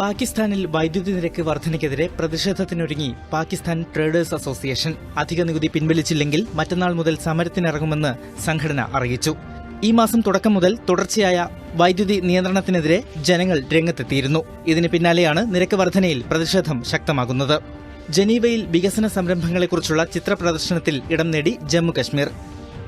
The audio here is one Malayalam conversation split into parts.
പാകിസ്ഥാനിൽ വൈദ്യുതി നിരക്ക് വർധനയ്ക്കെതിരെ പ്രതിഷേധത്തിനൊരുങ്ങി പാകിസ്ഥാൻ ട്രേഡേഴ്സ് അസോസിയേഷൻ. അധിക നികുതി പിൻവലിച്ചില്ലെങ്കിൽ മറ്റന്നാൾ മുതൽ സമരത്തിനിറങ്ങുമെന്ന് സംഘടന അറിയിച്ചു. ഈ മാസം തുടക്കം മുതൽ തുടർച്ചയായ വൈദ്യുതി നിയന്ത്രണത്തിനെതിരെ ജനങ്ങൾ രംഗത്തെത്തിയിരുന്നു. ഇതിന് പിന്നാലെയാണ് നിരക്ക് വർധനയിൽ പ്രതിഷേധം ശക്തമാകുന്നത്. ജനീവയിൽ വികസന സംരംഭങ്ങളെക്കുറിച്ചുള്ള ചിത്രപ്രദർശനത്തിൽ ഇടം നേടി ജമ്മു കശ്മീർ.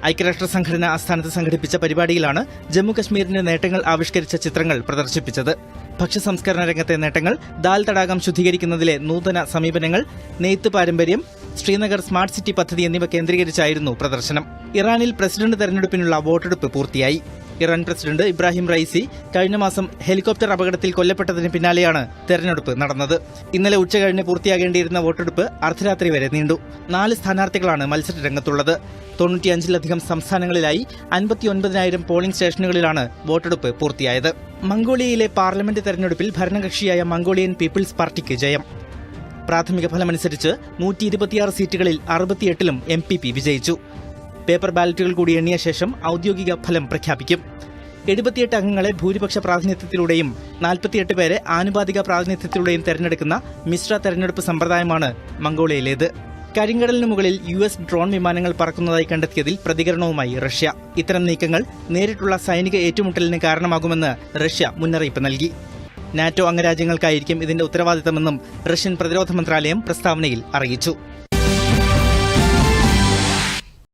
ഐക്യരാഷ്ട്ര സംഘടന ആസ്ഥാനത്ത് സംഘടിപ്പിച്ച പരിപാടിയിലാണ് ജമ്മു കശ്മീരിന്റെ നേട്ടങ്ങൾ ആവിഷ്കരിച്ച ചിത്രങ്ങൾ പ്രദർശിപ്പിച്ചത്. ഭക്ഷ്യ സംസ്കരണ രംഗത്തെ നേട്ടങ്ങൾ ദാൽ തടാകം ശുദ്ധീകരിക്കുന്നതിലെ നൂതന സമീപനങ്ങൾ നെയ്ത്ത് പാരമ്പര്യം ശ്രീനഗർ സ്മാർട്ട് സിറ്റി പദ്ധതി എന്നിവ കേന്ദ്രീകരിച്ചായിരുന്നു പ്രദർശനം. ഇറാനിൽ പ്രസിഡന്റ് തെരഞ്ഞെടുപ്പിനുള്ള വോട്ടെടുപ്പ് പൂർത്തിയായി. ഇറാൻ പ്രസിഡന്റ് ഇബ്രാഹിം റൈസി കഴിഞ്ഞ മാസം ഹെലികോപ്റ്റർ അപകടത്തിൽ കൊല്ലപ്പെട്ടതിന് പിന്നാലെയാണ് തെരഞ്ഞെടുപ്പ് നടന്നത്. ഇന്നലെ ഉച്ചകഴിഞ്ഞ് പൂർത്തിയാകേണ്ടിയിരുന്ന വോട്ടെടുപ്പ് അർദ്ധരാത്രി വരെ നീണ്ടു. നാല് സ്ഥാനാർത്ഥികളാണ് മത്സര രംഗത്തുള്ളത് തൊണ്ണൂറ്റിയഞ്ചിലധികം സംസ്ഥാനങ്ങളിലായി അൻപത്തിയൊൻപതിനായിരം പോളിംഗ് സ്റ്റേഷനുകളിലാണ് വോട്ടെടുപ്പ് പൂർത്തിയായത്. മംഗോളിയയിലെ പാർലമെന്റ് തെരഞ്ഞെടുപ്പിൽ ഭരണകക്ഷിയായ മംഗോളിയൻ പീപ്പിൾസ് പാർട്ടിക്ക് ജയം. പ്രാഥമിക ഫലമനുസരിച്ച് നൂറ്റി ഇരുപത്തിയാറ് സീറ്റുകളിൽ അറുപത്തിയെട്ടിലും എം പി പി വിജയിച്ചു. പേപ്പർ ബാലറ്റുകൾ കൂടി എണ്ണിയ ശേഷം ഔദ്യോഗിക ഫലം പ്രഖ്യാപിക്കും. എഴുപത്തിയെട്ട് അംഗങ്ങളെ ഭൂരിപക്ഷ പ്രാതിനിധ്യത്തിലൂടെയും നാൽപ്പത്തിയെട്ട് പേരെ ആനുപാതിക പ്രാതിനിധ്യത്തിലൂടെയും തെരഞ്ഞെടുക്കുന്ന മിശ്ര തെരഞ്ഞെടുപ്പ് സമ്പ്രദായമാണ് മംഗോളിയയിലേത്. കരിങ്കടലിന് മുകളിൽ യു എസ് ഡ്രോൺ വിമാനങ്ങൾ പറക്കുന്നതായി കണ്ടെത്തിയതിൽ പ്രതികരണവുമായി റഷ്യ. ഇത്തരം നീക്കങ്ങൾ നേരിട്ടുള്ള സൈനിക ഏറ്റുമുട്ടലിന് കാരണമാകുമെന്ന് റഷ്യ മുന്നറിയിപ്പ് നൽകി. നാറ്റോ അംഗരാജ്യങ്ങൾക്കായിരിക്കും ഇതിന്റെ ഉത്തരവാദിത്തമെന്നും റഷ്യൻ പ്രതിരോധ മന്ത്രാലയം പ്രസ്താവനയിൽ അറിയിച്ചു.